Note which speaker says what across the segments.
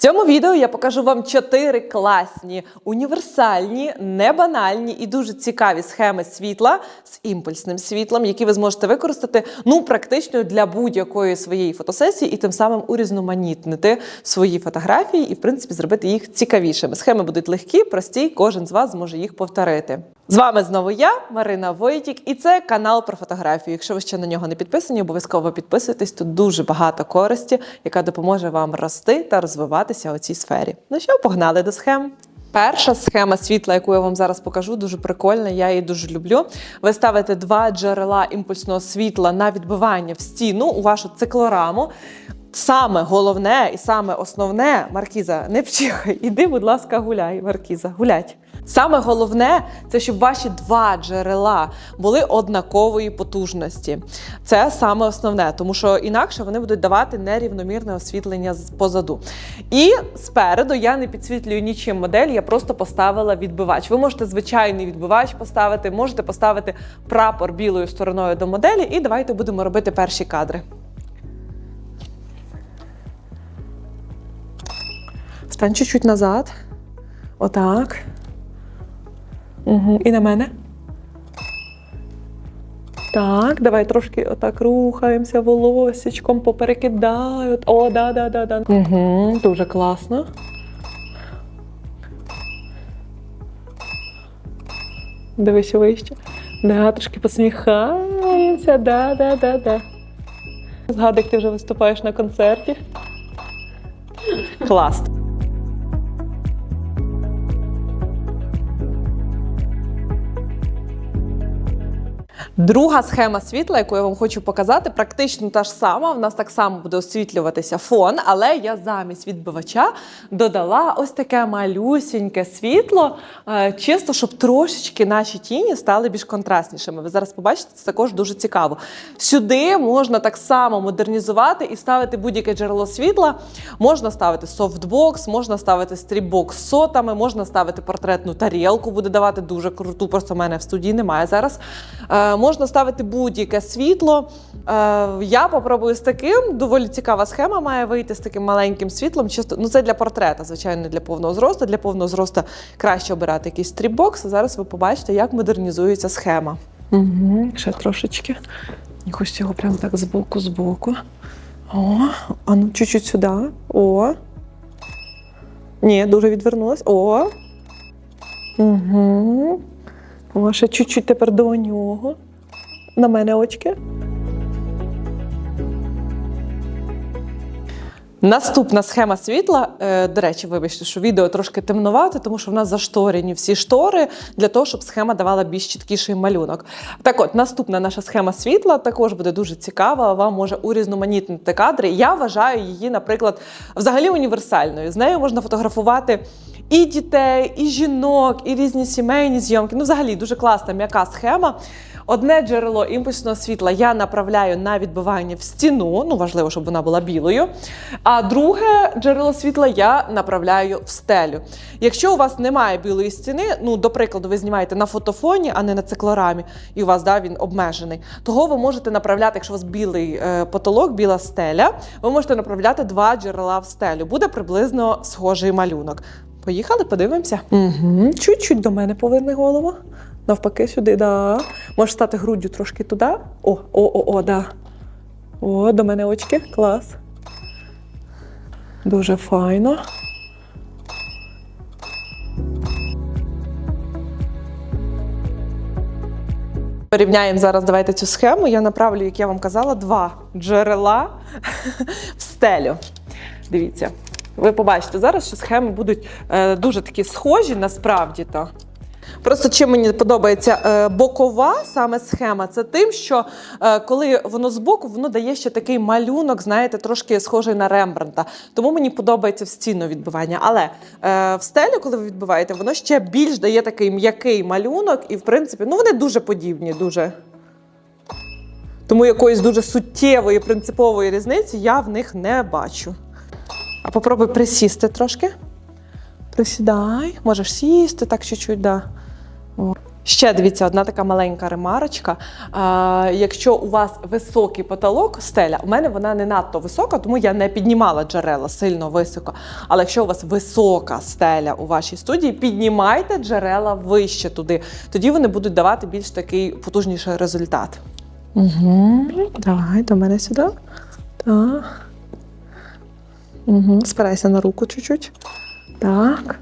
Speaker 1: Цьому відео я покажу вам чотири класні, універсальні, небанальні і дуже цікаві схеми світла з імпульсним світлом, які ви зможете використати ну практично для будь-якої своєї фотосесії, і тим самим урізноманітнити свої фотографії і, в принципі, зробити їх цікавішими. Схеми будуть легкі, прості, кожен з вас зможе їх повторити. З вами знову я, Марина Войтік, і це канал про фотографію. Якщо ви ще на нього не підписані, обов'язково підписуйтесь. Тут дуже багато користі, яка допоможе вам рости та розвиватися у цій сфері. Ну що, погнали до схем. Перша схема світла, яку я вам зараз покажу, дуже прикольна. Я її дуже люблю. Ви ставите два джерела імпульсного світла на відбивання в стіну у вашу циклораму. Саме головне і саме основне, Маркіза, не вчихай, іди, будь ласка, гуляй, Маркіза, гулять. Саме головне це щоб ваші два джерела були однакової потужності. Це саме основне, тому що інакше вони будуть давати нерівномірне освітлення позаду. І спереду я не підсвітлюю нічим модель, я просто поставила відбивач. Ви можете звичайний відбивач поставити, можете поставити прапор білою стороною до моделі, і давайте будемо робити перші кадри. Стань чуть-чуть назад. Отак. Угу. І на мене. Так, давай трошки отак рухаємося волосечком, поперекидай. От- О, да, да, да, да. Угу, дуже класно. Дивись вище. Да, трошки посміхаємося. Да, да, да, да. Згадуй, як ти вже виступаєш на концерті. Клас. Друга схема світла, яку я вам хочу показати, практично та ж сама. В нас так само буде освітлюватися фон, але я замість відбивача додала ось таке малюсіньке світло, е, чисто, щоб трошечки наші тіні стали більш контрастнішими. Ви зараз побачите, це також дуже цікаво. Сюди можна так само модернізувати і ставити будь-яке джерело світла. Можна ставити софтбокс, можна ставити стріпбокс з сотами, можна ставити портретну тарілку, буде давати дуже круту. Просто в мене в студії немає зараз. Можна ставити будь-яке світло. Е, я попробую з таким. Доволі цікава схема має вийти з таким маленьким світлом. Чисто, ну це для портрета, звичайно, для повного зросту. Для повного зросту краще обирати якийсь стріпбокс. Зараз ви побачите, як модернізується схема. Угу, ще трошечки. Якось його прямо так збоку, збоку. О, а ну чуть-чуть сюди. О. Ні, дуже відвернулась. О. Угу. О, ще чуть-чуть тепер до нього. На мене очки. Наступна схема світла. Е, до речі, вибачте, що відео трошки темнувате, тому що в нас зашторені всі штори для того, щоб схема давала більш чіткіший малюнок. Так от, наступна наша схема світла також буде дуже цікава. Вам може урізноманітнити кадри. Я вважаю її, наприклад, взагалі універсальною. З нею можна фотографувати і дітей, і жінок, і різні сімейні зйомки. Ну, взагалі, дуже класна м'яка схема. Одне джерело імпульсного світла я направляю на відбивання в стіну. Ну важливо, щоб вона була білою. А друге джерело світла я направляю в стелю. Якщо у вас немає білої стіни, ну до прикладу, ви знімаєте на фотофоні, а не на циклорамі, і у вас да, він обмежений, того ви можете направляти, якщо у вас білий е, потолок, біла стеля, ви можете направляти два джерела в стелю. Буде приблизно схожий малюнок. Поїхали, подивимося. Угу. Чуть-чуть до мене поверни голову. Навпаки, сюди, да. Можеш стати груддю трошки туди. О, о, о, о, да. О, до мене очки. Клас. Дуже файно. Порівняємо зараз давайте цю схему. Я направлю, як я вам казала, два джерела в стелю. Дивіться, ви побачите зараз, що схеми будуть е, дуже такі схожі насправді то. Просто чим мені подобається е, бокова саме схема, це тим, що е, коли воно збоку, воно дає ще такий малюнок, знаєте, трошки схожий на Рембранта. Тому мені подобається в стіну відбивання. Але в стелю, коли ви відбиваєте, воно ще більш дає такий м'який малюнок, і в принципі, ну вони дуже подібні, дуже. Тому якоїсь дуже суттєвої принципової різниці я в них не бачу. А попробуй присісти трошки. Присідай, можеш сісти так чуть-чуть, да. О. Ще дивіться, одна така маленька ремарочка. А, якщо у вас високий потолок, стеля, у мене вона не надто висока, тому я не піднімала джерела сильно високо. Але якщо у вас висока стеля у вашій студії, піднімайте джерела вище туди. Тоді вони будуть давати більш такий потужніший результат. Угу. Давай до мене сюди. Так. Угу. Спирайся на руку чуть-чуть. Так.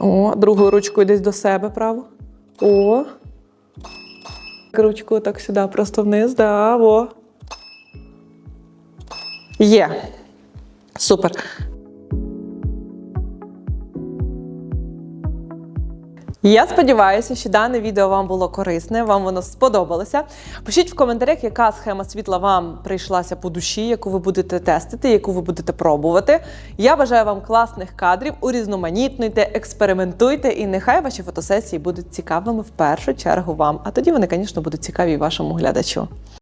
Speaker 1: О, другою ручкою десь до себе право. О. Ручку так сюди, просто вниз, да, во. Є. Супер. Я сподіваюся, що дане відео вам було корисне, вам воно сподобалося. Пишіть в коментарях, яка схема світла вам прийшлася по душі, яку ви будете тестити, яку ви будете пробувати. Я бажаю вам класних кадрів, урізноманітнуйте, експериментуйте, і нехай ваші фотосесії будуть цікавими в першу чергу вам. А тоді вони, звісно, будуть цікаві вашому глядачу.